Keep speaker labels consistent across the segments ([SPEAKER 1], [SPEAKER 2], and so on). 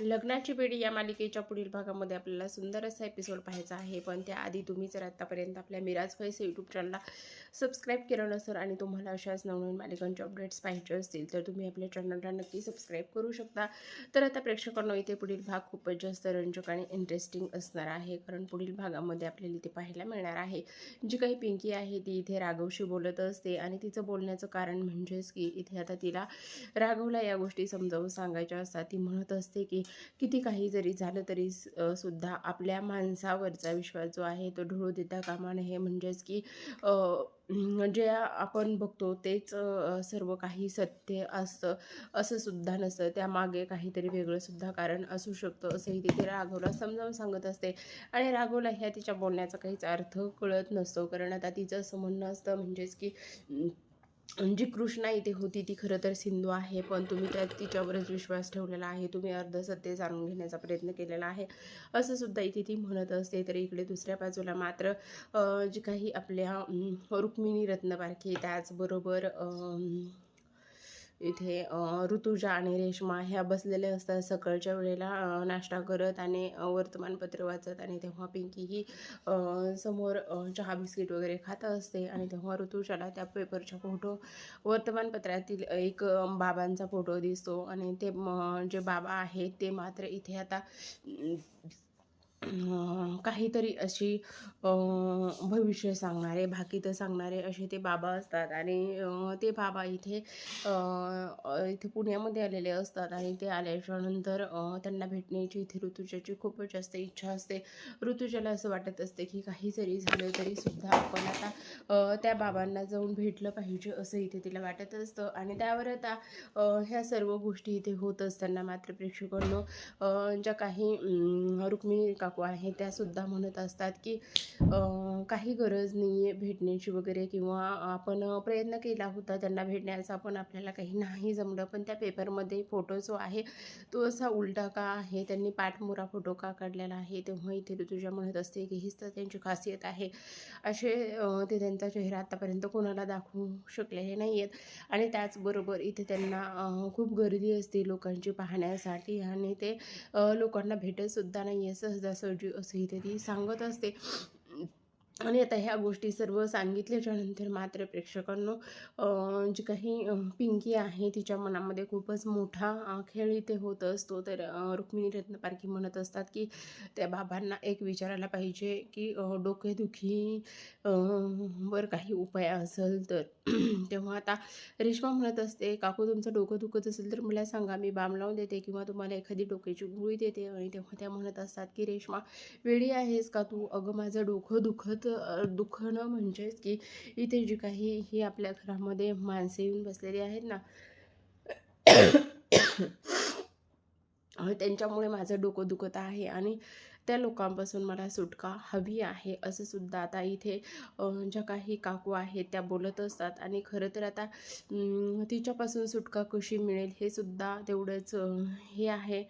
[SPEAKER 1] लग्नाची पिढी या मालिकेच्या पुढील भागामध्ये आपल्याला सुंदर असा एपिसोड पाहायचा आहे. पण त्याआधी तुम्ही जर आत्तापर्यंत आपल्या मिराज पैसे यूट्यूब चॅनलला सबस्क्राईब केलं नसेल आणि तुम्हाला अशाच नवनवीन मालिकांचे अपडेट्स पाहिजे असतील तर तुम्ही आपल्या चॅनलला नक्की सबस्क्राईब करू शकता. तर आता प्रेक्षकांना इथे पुढील भाग खूपच जास्त रंजक आणि इंटरेस्टिंग असणार आहे. कारण पुढील भागामध्ये आपल्याला इथे पाहायला मिळणार आहे. जी काही पिंकी आहे ती इथे राघवशी बोलत असते आणि तिचं बोलण्याचं कारण म्हणजेच की इथे आता तिला राघवला या गोष्टी समजावून सांगायच्या असतात. ती म्हणत असते की किती काही जरी झालं तरी सुद्धा आपल्या माणसावरचा विश्वास जो आहे तो ढळू देता कामा नये. म्हणजेच की जे म्हणजे आपण बघतो तेच सर्व काही सत्य असतं असं सुद्धा नसतं. त्यामागे काहीतरी वेगळं सुद्धा कारण असू शकतं असंही तिथे राघवला समजावून सांगत असते. आणि राघवला ह्या तिच्या बोलण्याचा काहीच अर्थ कळत नसतो. कारण आता तिचं असं म्हणणं असतं म्हणजेच की जी कृष्णा इथे होती ती खरं तर सिंधू आहे पण तुम्ही त्या तिच्यावरच विश्वास ठेवलेला आहे. तुम्ही अर्ध सत्य जाणून घेण्याचा प्रयत्न केलेला आहे. असं सुद्धा इथे ती म्हणत असते. तर इकडे दुसऱ्या बाजूला मात्र जी काही आपल्या रुक्मिणी रत्नबारखी त्याचबरोबर इथे ऋतुजा आणि रेश्मा ह्या बसलेल्या असतात सकाळच्या वेळेला नाश्ता करत आणि वर्तमानपत्र वाचत आणि तेव्हा पिंकी ही समोर चहा बिस्किट वगैरे खात असते आणि तेव्हा ऋतुजाला त्या पेपरच्या फोटो वर्तमानपत्रातील एक बाबांचा फोटो दिसतो आणि ते म- जे बाबा आहेत ते मात्र इथे आता काहीतरी अशी भविष्य सांगणारे भाकीतं सांगणारे असे ते बाबा असतात. आणि ते बाबा इथे इथे पुण्यामध्ये आलेले असतात. आणि ते आल्याच्यानंतर त्यांना भेटण्याची इथे ऋतुजाची खूपच जास्त इच्छा असते. ऋतुजाला असं वाटत असते की काही जरी झालं तरीसुद्धा आपण आता त्या बाबांना जाऊन भेटलं पाहिजे असं इथे तिला वाटत असतं. आणि त्यावर आता ह्या सर्व गोष्टी इथे होत असताना मात्र प्रेक्षकांनो ज्या काही रुक्मिणी का काकू आहे. त्यासुद्धा म्हणत असतात की काही गरज नाही आहे भेटण्याची वगैरे किंवा आपण प्रयत्न केला होता त्यांना भेटण्याचा पण आपल्याला काही नाही जमलं. पण त्या पेपरमध्ये फोटो जो आहे तो असा उलटा का आहे? त्यांनी पाठमोरा फोटो का काढलेला आहे? तेव्हा इथे तुझ्या म्हणत असते की हीच तर त्यांची खासियत आहे. असे ते त्यांचा चेहरा आतापर्यंत कोणाला दाखवू शकलेले नाही आहेत आणि त्याचबरोबर इथे त्यांना खूप गर्दी असते लोकांची पाहण्यासाठी आणि ते लोकांना भेटतसुद्धा नाही आहे सहजासहजी असं इथे ती सांगत असते. आणि आता ह्या गोष्टी सर्व सांगितल्याच्यानंतर मात्र प्रेक्षकांनो जी काही पिंकी आहे तिच्या मनामध्ये खूपच मोठा खेळ इथे होत असतो. तर रुक्मिणी रत्नपारखी म्हणत असतात की त्या बाबांना एक विचारायला पाहिजे की डोकेदुखी वर काही उपाय असेल तर. तेव्हा आता रेश्मा म्हणत असते काकू तुमचं डोकं दुखत असेल तर मला सांगा मी बाम लावून देते किंवा तुम्हाला एखादी डोक्याची गुळी देते. आणि तेव्हा त्या म्हणत असतात की रेश्मा वेळी आहेस का तू? अगं माझं डोकं दुखत अ, दुखणं म्हणजेच की इथे जी काही ही आपल्या घरामध्ये माणसे येऊन बसलेली आहेत ना त्यांच्यामुळे माझं डोकं दुखत आहे आणि त्या लोकांपासून मला सुटका हवी आहे असं सुद्धा आता इथे ज्या काही काकू आहेत त्या बोलत असतात आणि खरं तर आता तिच्यापासून सुटका कशी मिळेल हे सुद्धा तेवढंच हे आहे.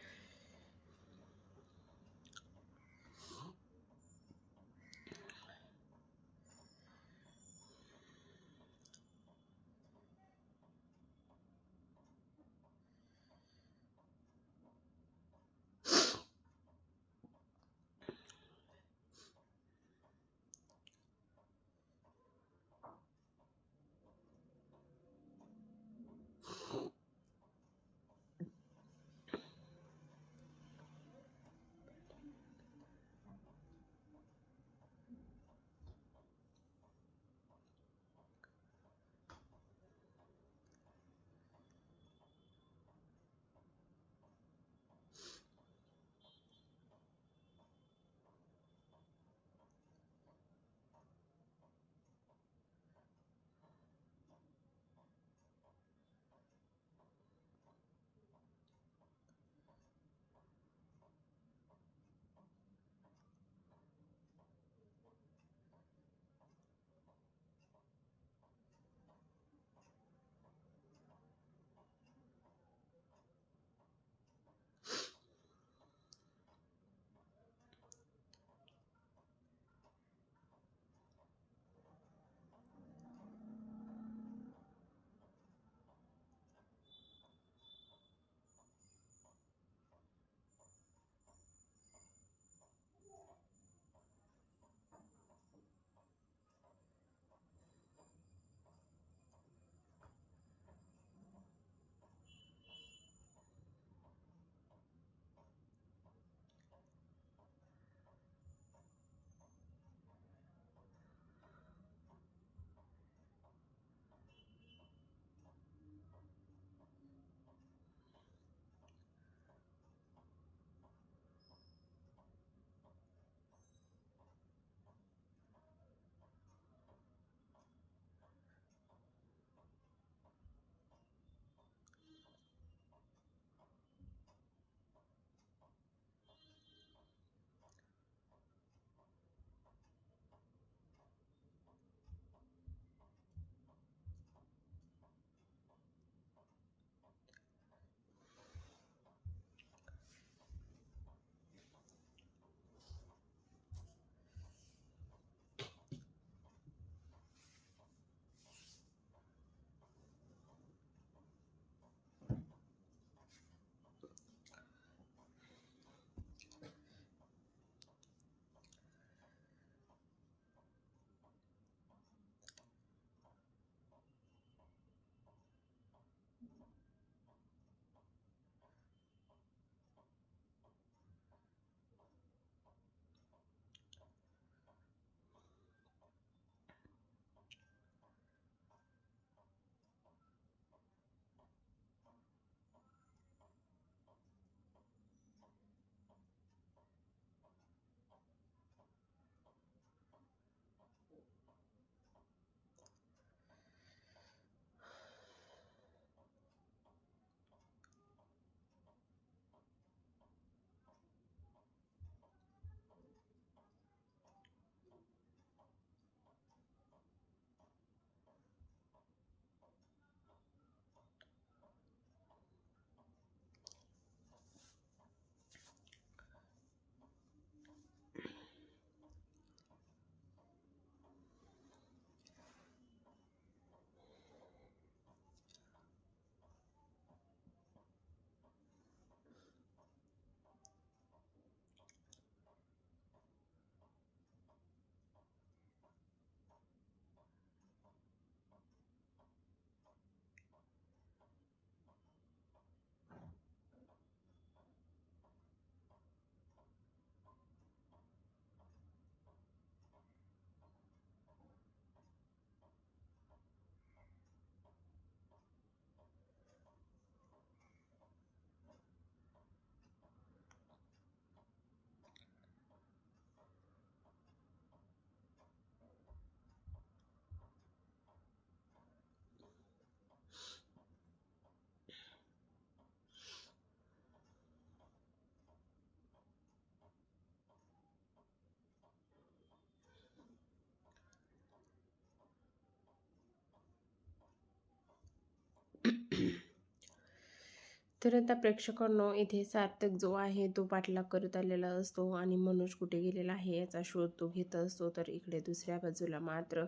[SPEAKER 1] तर आता प्रेक्षकांनो इथे सार्थक जो आहे तो पाठलाग करत आलेला असतो आणि मनोज कुठे गेलेला आहे याचा शोध तो घेत असतो. तर इकडे दुसऱ्या बाजूला मात्र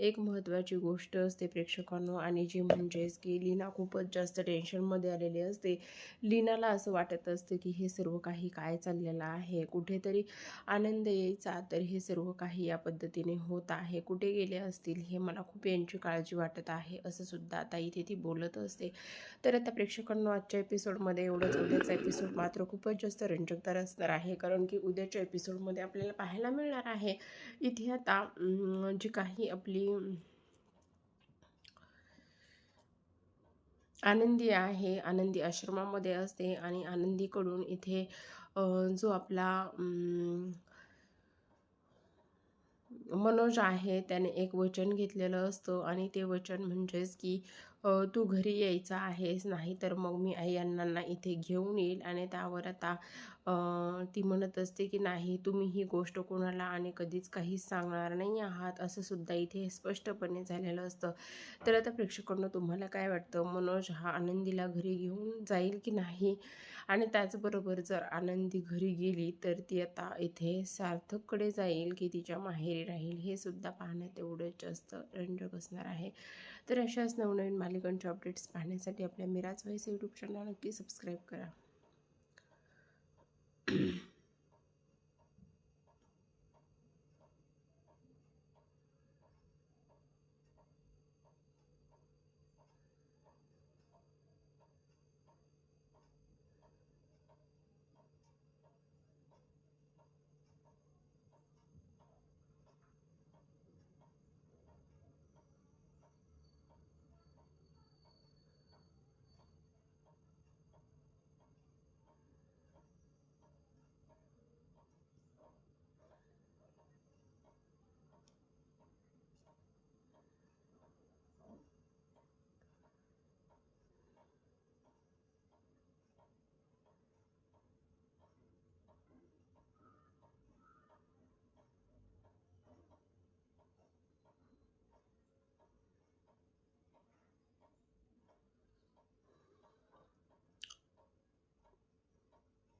[SPEAKER 1] एक महत्त्वाची गोष्ट असते प्रेक्षकांनो आणि जी म्हणजेच की लीना खूपच जास्त टेन्शनमध्ये आलेली असते. लीनाला असं वाटत असतं की हे सर्व काही काय चाललेलं आहे? कुठेतरी आनंद यायचा. तर हे सर्व काही या पद्धतीने होत आहे. कुठे गेले असतील हे मला खूप यांची काळजी वाटत आहे असं सुद्धा आता इथे ती बोलत असते. तर आता प्रेक्षकांनो आजच्या एपिसोडमध्ये एवढंच. उद्याचा एपिसोड मात्र खूपच जास्त रंजकदार असणार आहे. कारण की उद्याच्या एपिसोडमध्ये आपल्याला पाहायला मिळणार आहे इथे आता जी काही आपली आनंदी आहे आनंदी आश्रमामध्ये असते आणि आनंदीकडून इथे जो आपला मनोज आहे त्याने एक वचन घेतलेलं असतं. आणि ते वचन म्हणजेच की तू घरी यायचा आहेस नाही तर मग मी आई अण्णांना इथे घेऊन येईल. आणि त्यावर आता ती म्हणत असते की नाही तुम्ही ही गोष्ट कोणाला आणि कधीच काहीच सांगणार नाही आहात. असं सुद्धा इथे स्पष्टपणे झालेलं असतं. तर आता प्रेक्षकांना तुम्हाला काय वाटतं? मनोज हा आनंदीला घरी घेऊन जाईल की नाही? आणि त्याचबरोबर जर आनंदी घरी गेली तर ती आता इथे सार्थककडे जाईल की तिच्या माहेरी राहील हे सुद्धा पाहण्यात एवढंच जास्त रंजक असणार आहे. तर अशाच नवनवीन मालिकांचे अपडेट्स पाहण्यासाठी आपल्या मिराज व्हॉइस यूट्यूब चॅनल नक्की सबस्क्राईब करा.